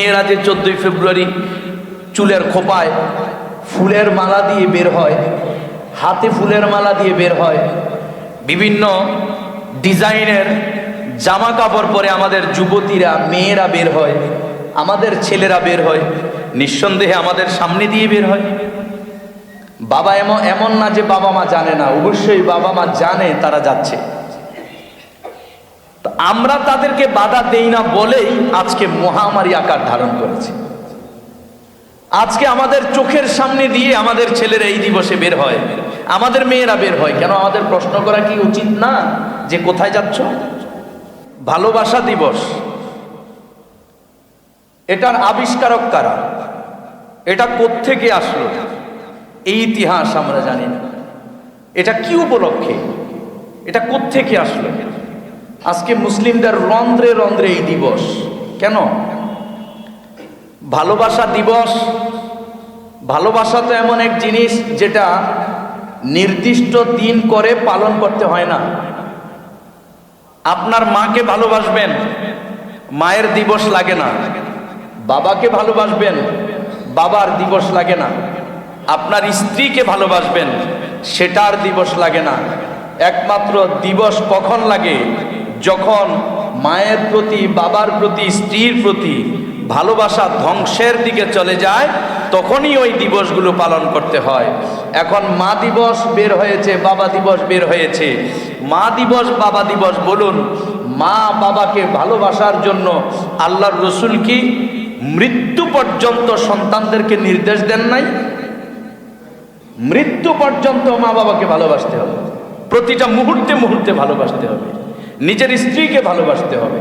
মেয়েরা যে চোদ্দই ফেব্রুয়ারি চুলের খোপায় ফুলের মালা দিয়ে বের হয়, হাতে ফুলের মালা দিয়ে বের হয়। বিভিন্ন ডিজাইনের জামা কাপড় পরে আমাদের যুবতীরা, মেয়েরা বের হয়, আমাদের ছেলেরা বের হয়, নিঃসন্দেহে আমাদের সামনে দিয়ে বের হয়। বাবা এমন এমন না যে বাবা মা জানে না, অবশ্যই বাবা মা জানে তারা যাচ্ছে। আমরা তাদেরকে বাধা দেই না বলেই আজকে মহামারী আকার ধারণ করেছে। আজকে আমাদের চোখের সামনে দিয়ে আমাদের ছেলেরা এই দিবসে বের হয়। আমাদের মেয়েরা বের হয়। কেন আমাদের প্রশ্ন করা কি উচিত না যে কোথায় যাচ্ছ? ভালোবাসা দিবস। এটার আবিষ্কারক কারা? এটা কোত্থেকে আসলো? এই ইতিহাস আমরা জানি না। এটা কি উপলক্ষে? এটা কোত্থেকে আসলো? আজকে মুসলিমদের রন্ধ্রে রন্ধ্রে এই দিবস। কেন? ভালোবাসা দিবস, ভালোবাসা তো এমন এক জিনিস যেটা নির্দিষ্ট দিন করে পালন করতে হয় না। আপনার মাকে ভালোবাসবেন, মায়ের দিবস লাগে না। বাবাকে ভালোবাসবেন, বাবার দিবস লাগে না। আপনার স্ত্রীকে ভালোবাসবেন, সেটার দিবস লাগে না। একমাত্র দিবস কখন লাগে? যখন মায়ের প্রতি, বাবার প্রতি, স্ত্রীর প্রতি ভালোবাসা ধ্বংসের দিকে চলে যায়, তখনই ওই দিবসগুলো পালন করতে হয়। এখন মা দিবস বের হয়েছে, বাবা দিবস বের হয়েছে। মা দিবস, বাবা দিবস বলুন, মা বাবাকে ভালোবাসার জন্য আল্লাহর রসুল কি মৃত্যু পর্যন্ত সন্তানদেরকে নির্দেশ দেন নাই? মৃত্যু পর্যন্ত মা বাবাকে ভালোবাসতে হবে। প্রতিটা মুহূর্তে মুহূর্তে ভালোবাসতে হবে। নিজের স্ত্রীকে ভালোবাসতে হবে।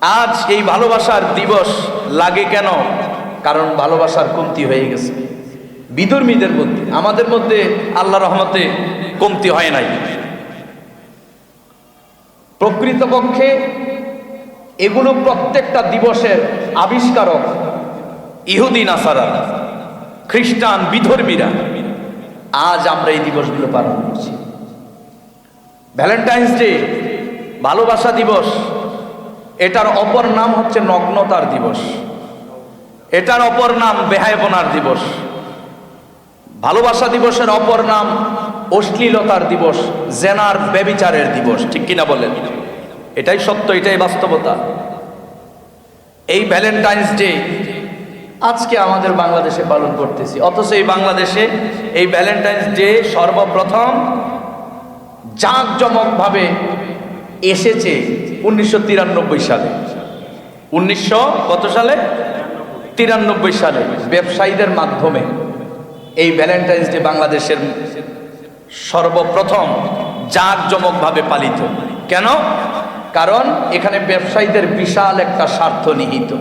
আজ এই ভালোবাসার দিবস লাগে কেন? কারণ ভালোবাসার কমতি হয়ে গেছে। বিধর্মীদের মধ্যে, আমাদের মধ্যে আল্লাহ রহমতে কমতি হয় নাই। প্রকৃতপক্ষে এগুলো প্রত্যেকটা দিবসের আবিষ্কারক ইহুদিন আসারা খ্রিস্টান বিধর্মীরা। আজ আমরা এই দিবসগুলো পালন করছি। ভ্যালেন্টাইন্স ডে ভালোবাসা দিবস, এটার অপর নাম হচ্ছে নগ্নতার দিবস। এটার অপর নাম বেহায়পনার দিবস। ভালোবাসা দিবসের অপর নাম অশ্লীলতার দিবস, জেনার ব্যবিচারের দিবস। ঠিক কিনা বলেন? এটাই সত্য, এটাই বাস্তবতা। এই ভ্যালেন্টাইন্স ডে আজকে আমাদের বাংলাদেশে পালন করতেছি। অথচ এই বাংলাদেশে এই ভ্যালেন্টাইন্স ডে সর্বপ্রথম জাঁকজমকভাবে এসেছে উনিশশো তিরানব্বই সালে। উনিশশো কত সালে? তিরানব্বই সালে ব্যবসায়ীদের মাধ্যমে এই ভ্যালেন্টাইন্স ডে বাংলাদেশের সর্বপ্রথম জাঁকজমকভাবে পালিত। কেন? কারণ এখানে ব্যবসায়ীদের বিশাল একটা স্বার্থ নিহিত।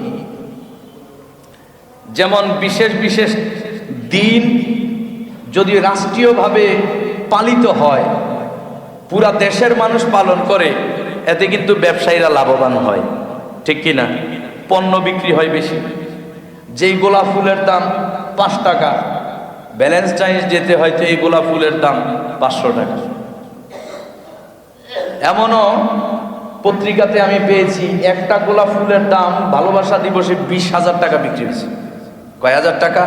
যেমন বিশেষ বিশেষ দিন যদি রাষ্ট্রীয়ভাবে পালিত হয় পুরা দেশের মানুষ পালন করে, এতে কিন্তু ব্যবসায়ীরা লাভবান হয়। ঠিক কি না? পণ্য বিক্রি হয় বেশি। যেই গোলাপ ফুলের দাম পাঁচ টাকা ব্যালেন্স টাইমস যেতে হয়তো এই গোলাপ ফুলের দাম পাঁচশো টাকা। এমনও পত্রিকাতে আমি পেয়েছি, একটা গোলাপ ফুলের দাম ভালোবাসা দিবসে বিশ হাজার টাকা বিক্রি হয়েছে। কয় হাজার টাকা?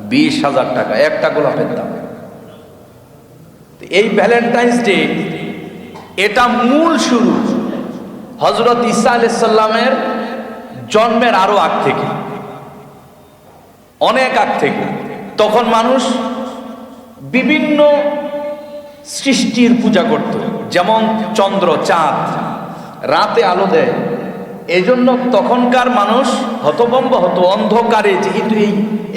বিশ হাজার টাকা, একটা গোলাপের দাম। এই ভ্যালেন্টাইন্স ডে এটা মূল শুরু হজরত ইসা আলাইসাল্লামের জন্মের আরও আগ থেকে। অনেক আগ থেকে। তখন মানুষ বিভিন্ন সৃষ্টির পূজা করত। যেমন চন্দ্র, চাঁদ, রাতে আলো দেয়। এজন্য তখনকার মানুষ হতভম্ব হতো, অন্ধকারে যেহেতু এই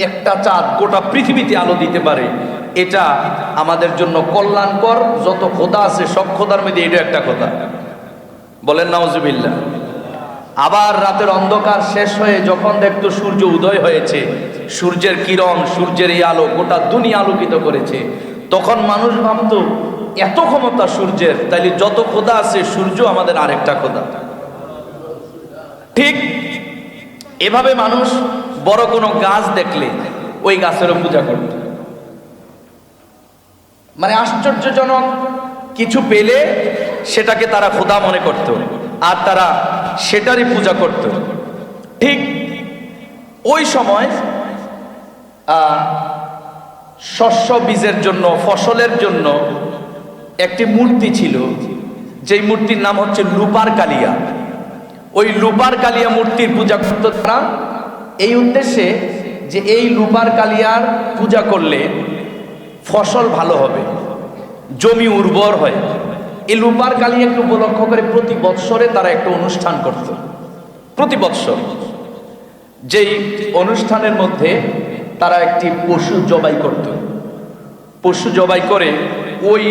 একটা চাঁদ গোটা পৃথিবীতে আলো দিতে পারে, এটা আমাদের জন্য কল্যাণকর, যত খোদা আছে সব খোদার মধ্যে এটা একটা খোদা। বলেন নওয়াজবিল্লা আবার রাতের অন্ধকার শেষ হয়ে যখন দেখতো সূর্য উদয় হয়েছে, সূর্যের কিরণ, সূর্যের এই আলো গোটা দুনিয়া আলোকিত করেছে, তখন মানুষ ভাবতো, এত ক্ষমতা সূর্যের, তাইলে যত খোদা আছে সূর্য আমাদের আরেকটা খোদা। ঠিক এভাবে মানুষ বড় কোনো গাছ দেখলে ওই গাছেরও পূজা করত। মানে আশ্চর্যজনক কিছু পেলে সেটাকে তারা খোদা মনে করত আর তারা সেটারই পূজা করত। ঠিক ওই সময় শস্য বীজের জন্য, ফসলের জন্য একটি মূর্তি ছিল, যেই মূর্তির নাম হচ্ছে লুপার কালিয়া। ওই লুপার কালিয়া মূর্তির পূজা করত তারা। এই উদ্দেশ্যে যে এই লুপার কালিয়ার পূজা করলে ফসল ভালো হবে, জমি উর্বর হয়। এই লুপার কালিয়াকে উপলক্ষ করে প্রতি বৎসরে তারা একটা অনুষ্ঠান করত। প্রতি বৎসর। যেই অনুষ্ঠানের মধ্যে তারা একটি পশু জবাই করত। পশু জবাই করে ওই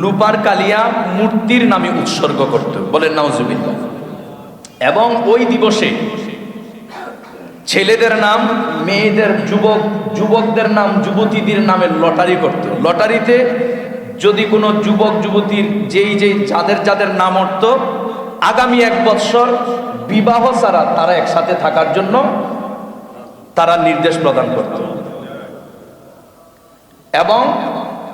লুপার কালিয়া মূর্তির নামে উৎসর্গ করত। বলেন নাউজুবিল্লাহ। এবং ওই দিবসে ছেলেদের নাম, মেয়েদের, যুবক, যুবকদের নাম, যুবতীদের নামে লটারি করত। লটারিতে যদি কোনো যুবক, যুবতীর যেই যেই যাদের যাদের নাম উঠত আগামী এক বৎসর বিবাহ ছাড়া তারা একসাথে থাকার জন্য তারা নির্দেশ প্রদান করত। এবং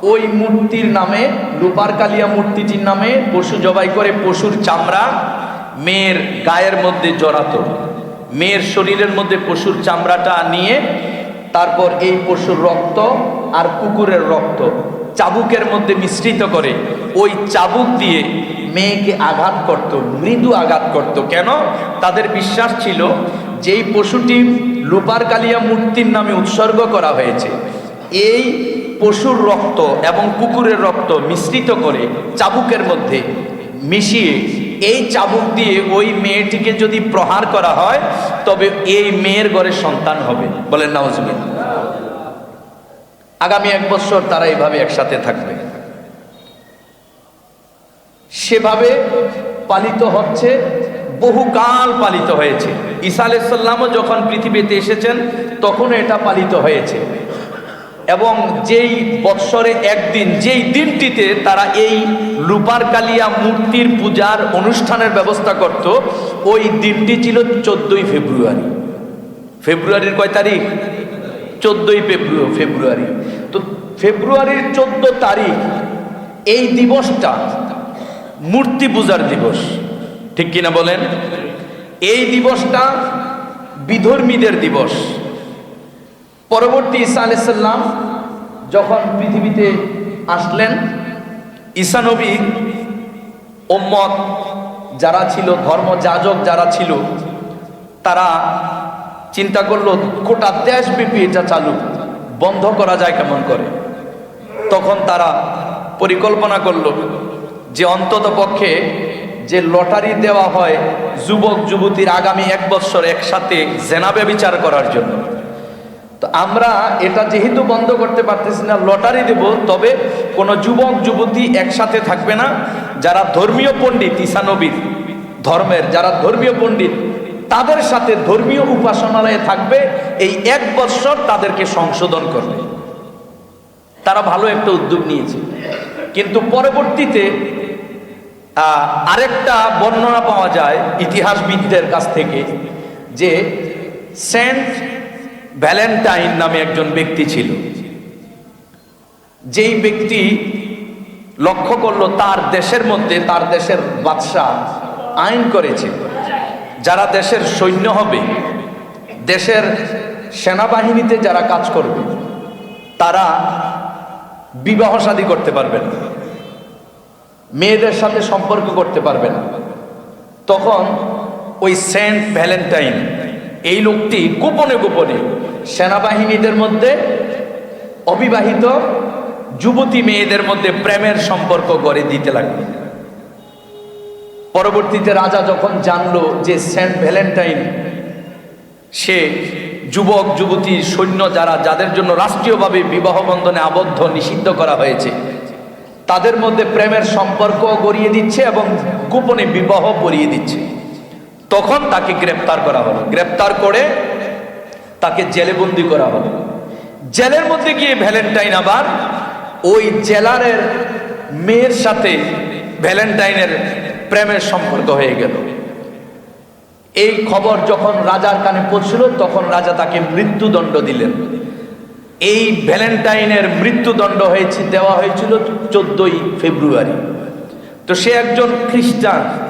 ওই মূর্তির নামে লুপার কালিয়া মূর্তিটির নামে পশু জবাই করে পশুর চামড়া মেয়ের গায়ের মধ্যে জড়াতো। মেয়ের শরীরের মধ্যে পশুর চামড়াটা নিয়ে তারপর এই পশুর রক্ত আর কুকুরের রক্ত চাবুকের মধ্যে মিশ্রিত করে ওই চাবুক দিয়ে মেয়েকে আঘাত করত, মৃদু আঘাত করত। কেন? তাদের বিশ্বাস ছিল যেই পশুটি লুপার কালিয়া মূর্তির নামে উৎসর্গ করা হয়েছে, এই পশুর রক্ত এবং কুকুরের রক্ত মিশ্রিত করে চাবুকের মধ্যে মিশিয়ে এই চাবুক দিয়ে ওই মেয়েটিকে যদি প্রহার করা হয়, তবে এই মেয়ের ঘরে সন্তান হবে। বলেন নাউজুবিন আগামী এক বছর তারা এইভাবে একসাথে থাকবে। সেভাবে পালিত হচ্ছে, বহুকাল পালিত হয়েছে। ঈসা আলাইসাল্লামও যখন পৃথিবীতে এসেছেন তখন এটা পালিত হয়েছে। এবং যেই বৎসরে একদিন, যেই দিনটিতে তারা এই লুপার কালিয়া মূর্তির পূজার অনুষ্ঠানের ব্যবস্থা করত, ওই দিনটি ছিল চোদ্দই ফেব্রুয়ারি। ফেব্রুয়ারির কয় তারিখ? চোদ্দই ফেব্রুয়ারি। তো ফেব্রুয়ারির চোদ্দ তারিখ, এই দিবসটা মূর্তি পূজার দিবস। ঠিক কিনা বলেন? এই দিবসটা বিধর্মীদের দিবস। পরবর্তী ঈসা আলাইসাল্লাম যখন পৃথিবীতে আসলেন, ঈসা নবী ওম্মত যারা ছিল ধর্মযাজক যারা ছিল, তারা চিন্তা করল, গোটা দেশব্যাপী এটা চালু, বন্ধ করা যায় কেমন করে? তখন তারা পরিকল্পনা করল যে অন্তত পক্ষে যে লটারি দেওয়া হয় যুবক যুবতীর আগামী এক বছর একসাথে জেনাবে বিচার করার জন্য। তো আমরা এটা যেহেতু বন্ধ করতে পারতেছি না, লটারি দেব, তবে কোনো যুবক, যুবতী একসাথে থাকবে না। যারা ধর্মীয় পণ্ডিত ঈশানবীর ধর্মের, যারা ধর্মীয় পণ্ডিত, তাদের সাথে ধর্মীয় উপাসনালয়ে থাকবে, এই এক বৎসর তাদেরকে সংশোধন করবে। তারা ভালো একটা উদ্যোগ নিয়েছে। কিন্তু পরবর্তীতে আরেকটা বর্ণনা পাওয়া যায় ইতিহাসবিদদের কাছ থেকে, যে সেন্ট ভ্যালেন্টাইন নামে একজন ব্যক্তি ছিল। যেই ব্যক্তি লক্ষ্য করল তার দেশের মধ্যে, তার দেশের বাদশাহ আইন করেছে। যারা দেশের সৈন্য হবে, দেশের সেনাবাহিনীতে যারা কাজ করবে, তারা বিবাহ শাদী করতে পারবে না। মেয়েদের সাথে সম্পর্ক করতে পারবে না। তখন ওই সেন্ট ভ্যালেন্টাইন এই লোকটি গোপনে গোপনে সেনাবাহিনীদের মধ্যে, অবিবাহিত যুবতী মেয়েদের মধ্যে প্রেমের সম্পর্ক গড়ে দিতে লাগল। পরবর্তীতে রাজা যখন জানলো যে সেন্ট ভ্যালেন্টাইন, সে যুবক, যুবতী, সৈন্য যারা, যাদের জন্য রাষ্ট্রীয়ভাবে বিবাহ বন্ধনে আবদ্ধ, নিষিদ্ধ করা হয়েছে, তাদের মধ্যে প্রেমের সম্পর্ক গড়িয়ে দিচ্ছে এবং গোপনে বিবাহ পরিয়ে দিচ্ছে। তখন তাকে গ্রেপ্তার করা হলো। গ্রেপ্তার করে তাকে জেলে বন্দি করা হলো। জেলের মধ্যে গিয়ে ভ্যালেন্টাইন আবার ওই জেলারের মেয়ের সাথে ভ্যালেন্টাইনের প্রেমের সম্পর্ক হয়ে গেল। এই খবর যখন রাজার কানে পৌঁছল, তখন রাজা তাকে মৃত্যুদণ্ড দিলেন। এই ভ্যালেন্টাইনের মৃত্যুদণ্ড হয়েছে, দেওয়া হয়েছিল চোদ্দই ফেব্রুয়ারি। তো সে একজন খ্রিস্টান।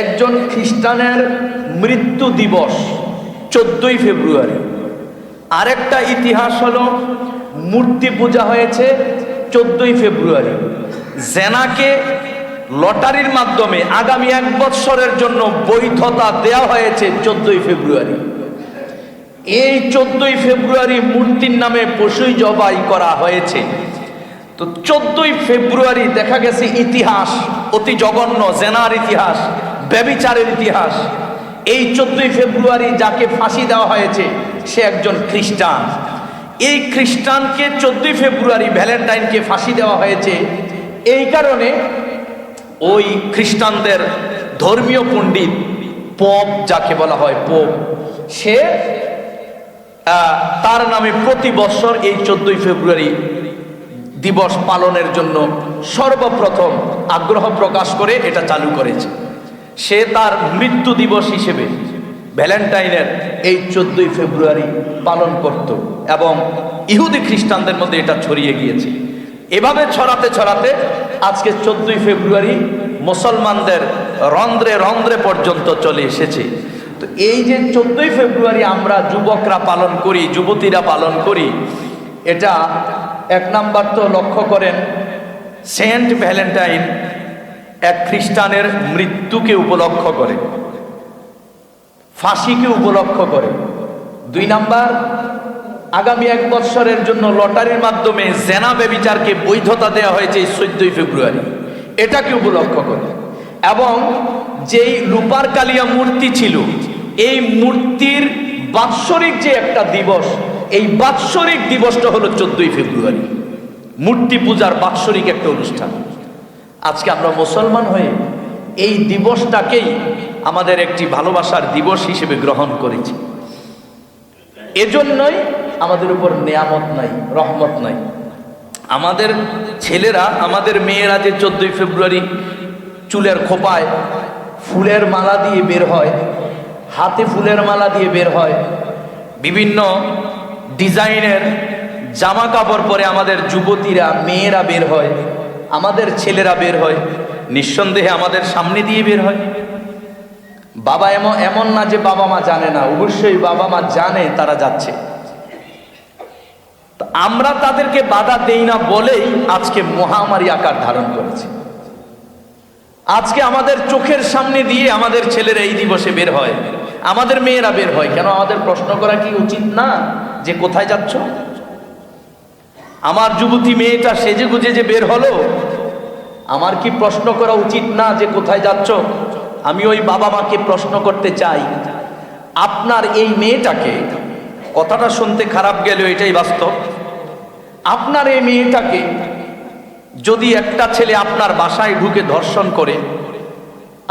একজন খ্রিস্টানের মৃত্যু দিবস চোদ্দই ফেব্রুয়ারি। আরেকটা ইতিহাস হলো, মূর্তি পূজা হয়েছে চোদ্দই ফেব্রুয়ারি। জেনাকে লটারির মাধ্যমে আগামী এক বৎসরের জন্য বৈধতা দেওয়া হয়েছে চোদ্দই ফেব্রুয়ারি। এই চোদ্দই ফেব্রুয়ারি মূর্তির নামে পশুই জবাই করা হয়েছে। তো চোদ্দই ফেব্রুয়ারি দেখা গেছে ইতিহাস অতি জঘন্য, জেনার ইতিহাস। ব্যবিচারের ইতিহাস। এই চোদ্দই ফেব্রুয়ারি যাকে ফাঁসি দেওয়া হয়েছে, সে একজন খ্রিস্টান। এই খ্রিস্টানকে চোদ্দই ফেব্রুয়ারি ভ্যালেন্টাইনকে ফাঁসি দেওয়া হয়েছে। এই কারণে ওই খ্রিস্টানদের ধর্মীয় পণ্ডিত পপ যাকে বলা হয় পোপ, সে তার নামে প্রতি বছর এই চোদ্দই ফেব্রুয়ারি দিবস পালনের জন্য সর্বপ্রথম আগ্রহ প্রকাশ করে এটা চালু করেছে। সে তার মৃত্যু দিবস হিসেবে ভ্যালেন্টাইনের এই চোদ্দই ফেব্রুয়ারি পালন করত এবং ইহুদি খ্রিস্টানদের মধ্যে এটা ছড়িয়ে গিয়েছে। এভাবে ছড়াতে ছড়াতে আজকে চোদ্দই ফেব্রুয়ারি মুসলমানদের রন্ধ্রে রন্ধ্রে পর্যন্ত চলে এসেছে। তো এই যে চোদ্দই ফেব্রুয়ারি আমরা যুবকরা পালন করি, যুবতীরা পালন করি, এটা এক নাম্বার তো লক্ষ্য করেন, সেন্ট ভ্যালেন্টাইন এক খ্রিস্টানের মৃত্যুকে উপলক্ষ করে, ফাঁসিকে উপলক্ষ করে। দুই নাম্বার, আগামী এক বৎসরের জন্য লটারির মাধ্যমে জেনা বেবিচারকে বৈধতা দেওয়া হয়েছে এই চোদ্দই ফেব্রুয়ারি। এটাকে উপলক্ষ করে। এবং যেই রূপার কালিয়া মূর্তি ছিল, এই মূর্তির বাৎসরিক যে একটা দিবস, এই বাৎসরিক দিবসটা হলো চোদ্দই ফেব্রুয়ারি। মূর্তি পূজার বাৎসরিক একটা অনুষ্ঠান। আজকে আমরা মুসলমান হয়ে এই দিবসটাকেই আমাদের একটি ভালোবাসার দিবস হিসেবে গ্রহণ করেছি। এজন্যই আমাদের উপর নেয়ামত নাই, রহমত নাই। আমাদের ছেলেরা, আমাদের মেয়েরা যে চোদ্দই ফেব্রুয়ারি চুলের খোপায় ফুলের মালা দিয়ে বের হয়, হাতে ফুলের মালা দিয়ে বের হয়, বিভিন্ন ডিজাইনের জামা কাপড় পরে আমাদের যুবতীরা, মেয়েরা বের হয় আমাদের ছেলেরা বের হয়, নিঃসন্দেহে আমাদের সামনে দিয়ে বের হয়। বাবা এমন এমন না যে বাবা মা জানে না, অবশ্যই বাবা মা জানে তারা যাচ্ছে। আমরা তাদেরকে বাধা দেই না বলেই আজকে মহামারী আকার ধারণ করেছে। আজকে আমাদের চোখের সামনে দিয়ে আমাদের ছেলেরা এই দিবসে বের হয়, আমাদের মেয়েরা বের হয়। কেন আমাদের প্রশ্ন করা কি উচিত না যে কোথায় যাচ্ছ? আমার যুবতী মেয়েটা সেজে গুজে যে বের হলো, আমার কি প্রশ্ন করা উচিত না যে কোথায় যাচ্ছ? আমি ওই বাবা মাকে প্রশ্ন করতে চাই। আপনার এই মেয়েটাকে, কথাটা শুনতে খারাপ গেলেও এটাই বাস্তব। আপনার এই মেয়েটাকে যদি একটা ছেলে আপনার বাসায় ঢুকে ধর্ষণ করে,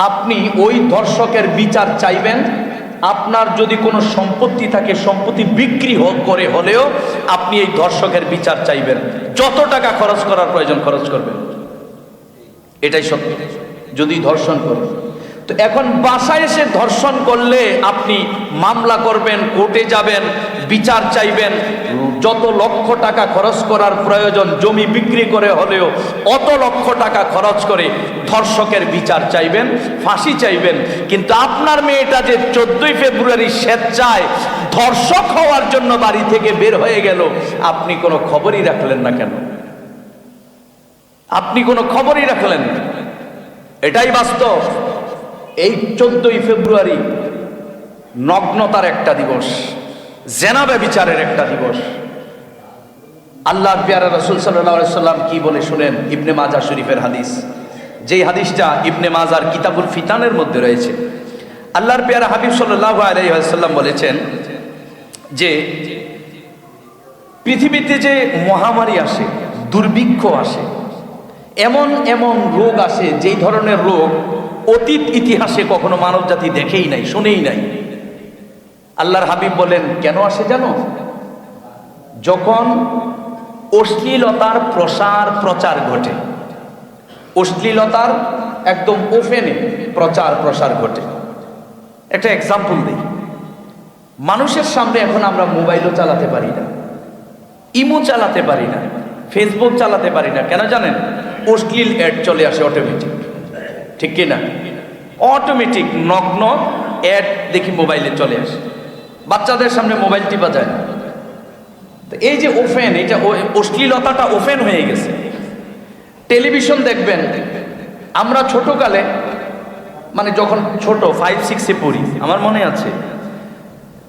আপনি ওই ধর্ষকের বিচার চাইবেন? আপনার যদি কোনো সম্পত্তি থাকে, সম্পত্তি বিক্রি হোক করে হলেও আপনি এই ধর্ষকের বিচার চাইবেন। যত টাকা খরচ করার প্রয়োজন খরচ করবেন। এটাই সত্য। যদি ধর্ষণ করেন। তো এখন বাসায় এসে ধর্ষণ করলে আপনি মামলা করবেন, কোর্টে যাবেন, বিচার চাইবেন যত লক্ষ টাকা খরচ করার প্রয়োজন, জমি বিক্রি করে হলেও অত লক্ষ টাকা খরচ করে ধর্ষকের বিচার চাইবেন, ফাঁসি চাইবেন। কিন্তু আপনার মেয়েটা যে চোদ্দই ফেব্রুয়ারি স্বেচ্ছায় ধর্ষক হওয়ার জন্য বাড়ি থেকে বের হয়ে গেল, আপনি কোনো খবরই রাখলেন না কেন? আপনি কোনো খবরই রাখলেন? এটাই বাস্তব। এই চোদ্দই ফেব্রুয়ারি নগ্নতার একটা দিবস জেনাবে বিচারের একটা দিবস। আল্লাহ পিয়ারা রসুল সাল্লাম কি বলে শুনেন? ইবনে মাজা শরীফের হাদিস। যেই হাদিসটা ইবনে মাজার কিতাবুল ফিতানের মধ্যে রয়েছে। আল্লাহর পেয়ারা হাবিব সাল্লাহ আলাইসাল্লাম বলেছেন যে, পৃথিবীতে যে মহামারী আসে, দুর্ভিক্ষ আসে, এমন এমন রোগ আসে, যেই ধরনের রোগ অতীত ইতিহাসে কখনো মানব জাতি দেখেই নাই, শুনেই নাই। আল্লাহর হাবিব বলেন, কেন আসে জানো? যখন অশ্লীলতার প্রসার প্রচার ঘটে। অশ্লীলতার একদম ওপেনে প্রচার প্রসার ঘটে। একটা এক্সাম্পল দিই। মানুষের সামনে এখন আমরা মোবাইলও চালাতে পারি না। ইমো চালাতে পারি না। ফেসবুক চালাতে পারি না। কেন জানেন? অশ্লীল অ্যাড চলে আসে অটোমেটিক ঠিক কি না অটোমেটিক নগ্ন অ্যাড দেখি মোবাইলে চলে আসে। বাচ্চাদের সামনে মোবাইল টিপা যায় না। তো এই যে ওফেন এটা অশ্লীলতাটা ওফেন হয়ে গেছে। টেলিভিশন দেখবেন, আমরা ছোটকালে মানে যখন ছোট ফাইভ সিক্সে পড়ি, আমার মনে আছে,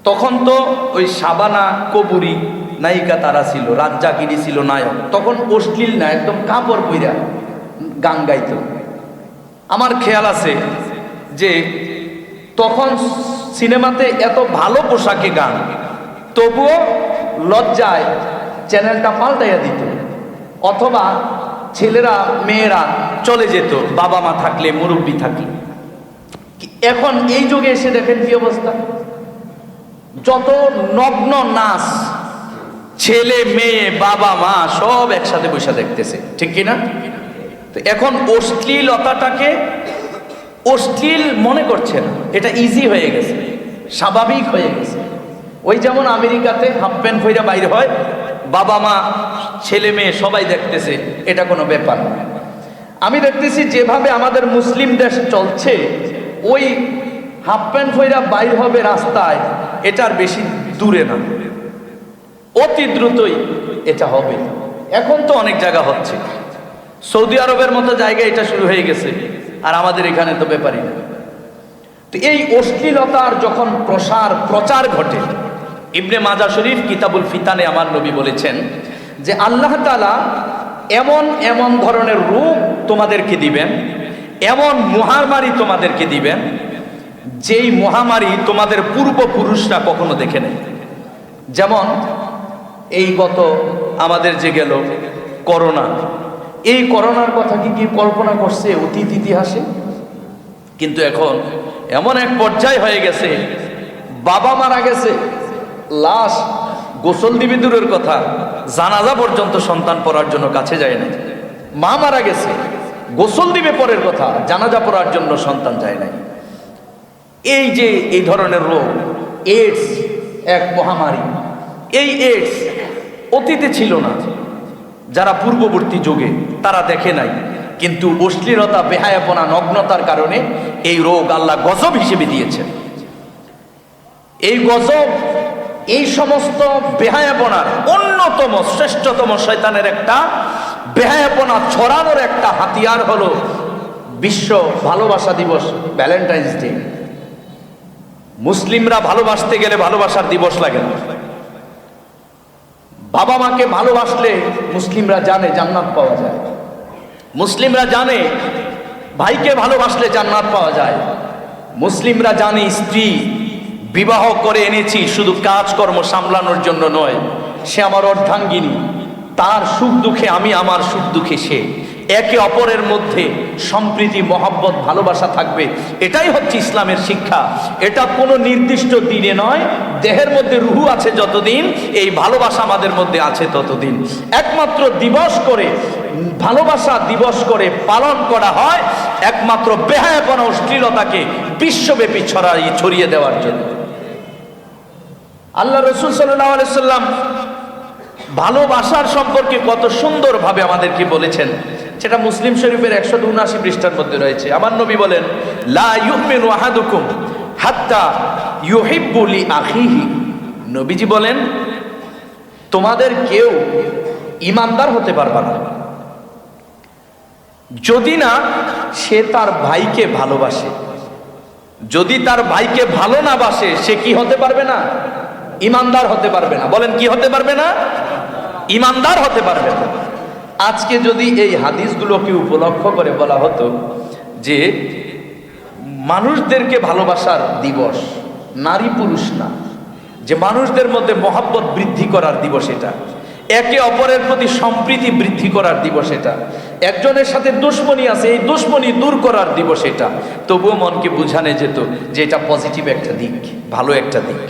তখন তো ওই সাবানা, কবুরি, নায়িকা তারা ছিল রাজ্জাগিরি ছিল নায়ক, তখন অশ্লীল না, একদম কাপড় পইরা গান গাইত। আমার খেয়াল আছে যে তখন সিনেমাতে এত ভালো পোশাকে গান, তবুও লজ্জায় চ্যানেলটা পাল্টাইয়া দিত। অথবা ছেলেরা, মেয়েরা চলে যেত, বাবা মা থাকলে, মুরব্বী থাকলে। এখন এই যুগে এসে দেখেন কি অবস্থা? যত নগ্ন নাচ ছেলে, মেয়ে, বাবা, মা সব একসাথে বসে দেখতেছে। ঠিক কিনা তো এখন অশ্লীলতাটাকে অশ্লীল মনে করছে না। এটা ইজি হয়ে গেছে। স্বাভাবিক হয়ে গেছে। ওই যেমন আমেরিকাতে হাফ প্যান্ট ফইরা বাইরে হয়, বাবা মা, ছেলে মেয়ে সবাই দেখতেছে, এটা কোনো ব্যাপার না। আমি দেখতেছি যেভাবে আমাদের মুসলিম দেশ চলছে, ওই হাফ প্যান্ট ফইরা বাইর হবে রাস্তায়, এটার বেশি দূরে না। অতি দ্রুতই এটা হবে। এখন তো অনেক জায়গা হচ্ছে। সৌদি আরবের মতো জায়গায় এটা শুরু হয়ে গেছে, আর আমাদের এখানে তো ব্যাপারই না। তো এই অশ্লীলতার যখন প্রসার, প্রচার ঘটে ইবনে মাজা শরীফ কিতাবুল ফিতানে আমার নবী বলেছেন যে আল্লাহ তালা এমন এমন ধরনের রূপ তোমাদেরকে দিবেন, এমন মহামারী তোমাদেরকে দিবেন, যেই মহামারী তোমাদের পূর্বপুরুষরা কখনো দেখে নেই যেমন এই গত আমাদের যে গেল করোনা, এই করোনার কথা কি কি কল্পনা করছে অতীত ইতিহাসে? কিন্তু এখন এমন এক পর্যায় হয়ে গেছে, বাবা মারা গেছে লাশ গোসল দিবি দূরের কথা, জানাজা পর্যন্ত সন্তান পড়ার জন্য কাছে যায় না মা মারা গেছে, গোসল দিবে পরের কথা, জানাজা পড়ার জন্য সন্তান যায় নাই। এই যে এই ধরনের রোগ এইডস এক মহামারী, এই এইডস অতীতে ছিল না। যারা পূর্ববর্তী যুগে, তারা দেখে নাই, কিন্তু অশ্লীলতা, বেহায়াপনা, নগ্নতার কারণে এই রোগ আল্লাহ গজব হিসেবে দিয়েছেন। এই গজব এই সমস্ত বেহায়াপনার অন্যতম শ্রেষ্ঠতম শয়তানের একটা বেহায়াপনা ছড়ানোর একটা হাতিয়ার হলো বিশ্ব ভালোবাসা দিবস ভ্যালেন্টাইন্স ডে মুসলিমরা ভালোবাসতে গেলে ভালোবাসার দিবস লাগে না। বাবা মাকে ভালোবাসলে মুসলিমরা জানে জান্নাত পাওয়া যায়। মুসলিমরা জানে ভাইকে ভালোবাসলে জান্নাত পাওয়া যায়। মুসলিমরা জানে স্ত্রী বিবাহ করে এনেছি, শুধু কাজকর্ম সামলানোর জন্য নয়, সে আমার অর্ধাঙ্গিনী, তার সুখ দুঃখে আমি আমার সুখ দুঃখে সে। একে অপরের মধ্যে সম্প্রীতি, মহাব্বত, ভালোবাসা থাকবে, এটাই হচ্ছে ইসলামের শিক্ষা। এটা কোনো নির্দিষ্ট দিনে নয়, দেহের মধ্যে রুহু আছে যতদিন, এই ভালোবাসা আমাদের মধ্যে আছে ততদিন। একমাত্র দিবস করে, ভালোবাসা দিবস করে পালন করা হয়, একমাত্র বেহায়াপনা অশ্লীলতাকে বিশ্বব্যাপী ছড়াই, ছড়িয়ে দেওয়ার জন্য। আল্লাহ রসুল সাল্লাম ভালোবাসার সম্পর্কে কত সুন্দরভাবে আমাদেরকে বলেছেন। সেটা মুসলিম শরীফের একশো উনআশি পৃষ্ঠার মধ্যে রয়েছে। আমার নবী বলেন, লা লি আখিহি। নবীজি বলেন, তোমাদের কেউ ইমানদার হতে পারবে না। যদি না সে তার ভাইকে ভালোবাসে, যদি তার ভাইকে ভালো না বাসে, সে কি হতে পারবে না? ইমানদার হতে পারবে না। বলেন, কি হতে পারবে না? ইমানদার হতে পারবে না। আজকে যদি এই হাদিসগুলোকে উপলক্ষ করে বলা হতো যে মানুষদেরকে ভালোবাসার দিবস নারী পুরুষ না, যে মানুষদের মধ্যে মহাব্বত বৃদ্ধি করার দিবস এটা, একে অপরের প্রতি সম্প্রীতি বৃদ্ধি করার দিবস এটা, একজনের সাথে দুশ্মনী আছে, এই দুশ্মনী দূর করার দিবস এটা, তবুও মনকে বোঝানো যেত যে এটা পজিটিভ একটা দিক, ভালো একটা দিক।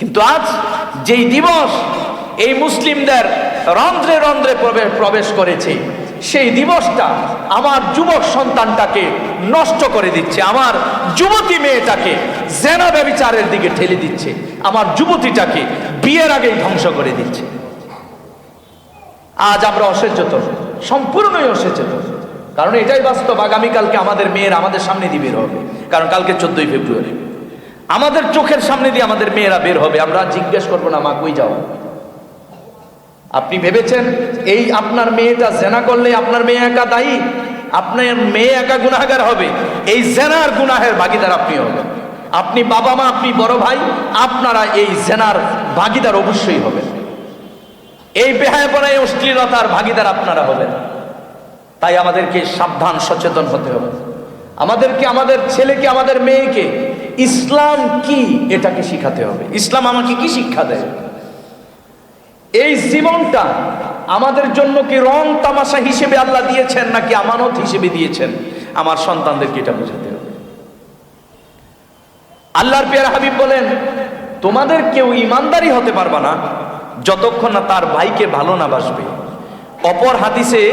কিন্তু আজ যেই দিবস, এই মুসলিমদের রন্ধ্রে রন্ধ্রে প্রবে- প্রবেশ করেছে, সেই দিবসটা আমার যুবক সন্তানটাকে নষ্ট করে দিচ্ছে, আমার যুবতী মেয়েটাকে জেনা ব্যবিচারের দিকে ঠেলে দিচ্ছে, আমার যুবতীটাকে বিয়ের আগেই ধ্বংস করে দিচ্ছে। আজ আমরা অসচেতন, সম্পূর্ণই অসচেতন, কারণ এটাই বাস্তব, আগামীকালকে আমাদের মেয়ের আমাদের সামনে দিয়ে বের হবে, কারণ কালকে চোদ্দই ফেব্রুয়ারি। আমাদের চোখের সামনে দিয়ে আমাদের মেয়েরা বের হবে। আমরা জিজ্ঞেস করব, না, মা, কই যাও? আপনি ভেবেছেন এই আপনার মেয়েটা জেনা করলে আপনার মেয়ে একা দায়ী? আপনার মেয়ে একা গুনাহগার হবে। এই জেনার গুনাহের ভাগিদার আপনি হবেন। আপনি বাবা মা, আপনি বড় ভাই, আপনারা এই জেনার ভাগিদার অবশ্যই হবেন। এই বেহায়পনায় অশ্লীলতার ভাগিদার আপনারা হবেন। তাই আমাদেরকে সাবধান, সচেতন হতে হবে। আমাদেরকে, আমাদের ছেলেকে, আমাদের মেয়েকে ইসলাম কি এটাকে শিখাতে হবে? ইসলাম আমাকে কি শিক্ষা দেয়? এই জীবনটা আমাদের জন্য কি রং তামাশা হিসেবে আল্লাহ দিয়েছেন নাকি আমানত হিসেবে দিয়েছেন? আমার সন্তানদেরকে এটা বোঝাতে হবে। আল্লাহর পেয়ার হাবিব বলেন, তোমাদের কেউ ইমানদারি হতে পারবে না যতক্ষণ না তার ভাইকে ভালো না বাসবে। অপর হাদিসে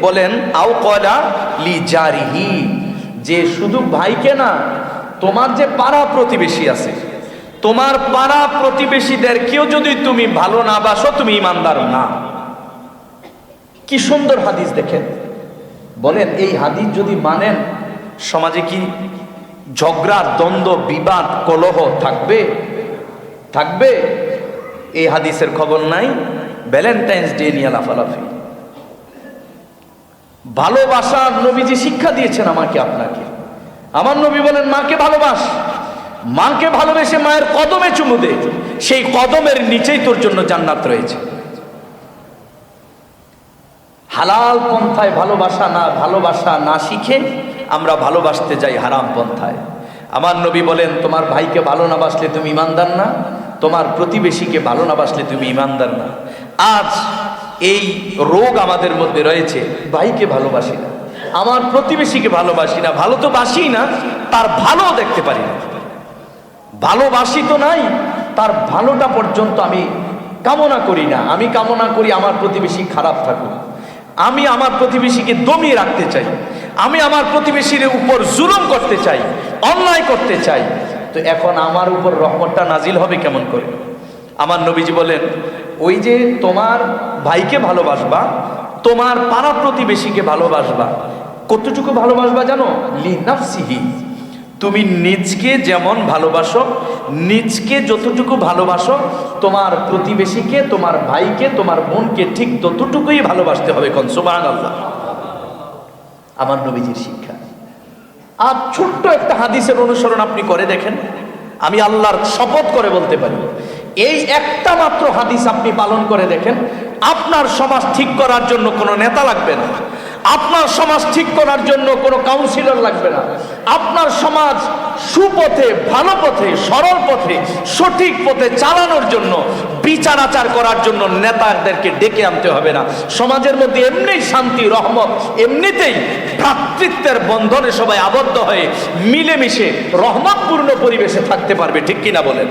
বলেন, আও কয়লা লি জারিহি, যে শুধু ভাইকে না তোমার যে পাড়া প্রতিবেশী আছে, তোমার পাড়া প্রতিবেশীদেরকেও যদি তুমি ভালো না বাসো, তুমি ইমানদার না। কি সুন্দর হাদিস দেখেন। বলেন, এই হাদিস যদি মানেন, সমাজে কি ঝগড়া, দ্বন্দ্ব, বিবাদ, কলহ থাকবে? থাকবে? এই হাদিসের খবর নাই। ভ্যালেন্টাইন্স ডে নিয়ে লাফালাফি। ভালোবাসার নবীজি শিক্ষা দিয়েছেন আমাকে, আপনাকে। আমার নবী বলেন, মাকে ভালোবাস। মাকে ভালোবেসে মায়ের কদমে চুমু দে। সেই কদমের নিচেই তোর জন্য জান্নাত রয়েছে। হালাল পন্থায় ভালোবাসা না ভালোবাসা না শিখে আমরা ভালোবাসতে যাই হারাম পন্থায়। আমার নবী বলেন, তোমার ভাইকে ভালো না বাসলে তুমি ইমানদার না, তোমার প্রতিবেশীকে ভালো না বাসলে তুমি ইমানদার না। আজ এই রোগ আমাদের মধ্যে রয়েছে, ভাইকে ভালোবাসি না। আমার প্রতিবেশীকে ভালোবাসি না, ভালো তো বাসি না, তার ভালো দেখতে পারি না। ভালোবাসি তো নাই, তার ভালোটা পর্যন্ত আমি কামনা করি না। আমি কামনা করি আমার প্রতিবেশী খারাপ থাকুক। আমি আমার প্রতিবেশীকে দমিয়ে রাখতে চাই। আমি আমার প্রতিবেশীর উপর জুলুম করতে চাই, অন্যায় করতে চাই। তো এখন আমার উপর রহমতটা নাজিল হবে কেমন করে? আমার নবীজি বলেন ওই যে তোমার ভাইকে ভালোবাসবা, তোমার পাড়া প্রতিবেশীকে ভালোবাসবা কতটুকু ভালোবাসবা জানো? লি নাফসিহি তুমি নিজকে যেমন ভালোবাসো, নিজকে যতটুকু ভালোবাসো, তোমার প্রতিবেশীকে, তোমার ভাইকে, তোমার বোনকে ঠিক ততটুকুই ভালোবাসতে হবে কনসোবান আল্লাহ আমার নবীজির শিক্ষা। আর ছোট্ট একটা হাদিসের অনুসরণ আপনি করে দেখেন। আমি আল্লাহর শপথ করে বলতে পারি। এই একটা মাত্র হাদিস আপনি পালন করে দেখেন। আপনার সমাজ ঠিক করার জন্য কোনো নেতা লাগবে না। আপনার সমাজ ঠিক করার জন্য কোনো কাউন্সিলর লাগবে না। আপনার সমাজ সুপথে, ভালো পথে, সরল পথে, সঠিক পথে চালানোর জন্য, বিচার আচার করার জন্য নেতাদেরকে ডেকে আনতে হবে না। সমাজের মধ্যে এমনি শান্তি, রহমত, এমনিতেই ভ্রাতৃত্বের বন্ধনে সবাই আবদ্ধ হয়ে মিলেমিশে রহমতপূর্ণ পরিবেশে থাকতে পারবে, ঠিক কিনা বলেন?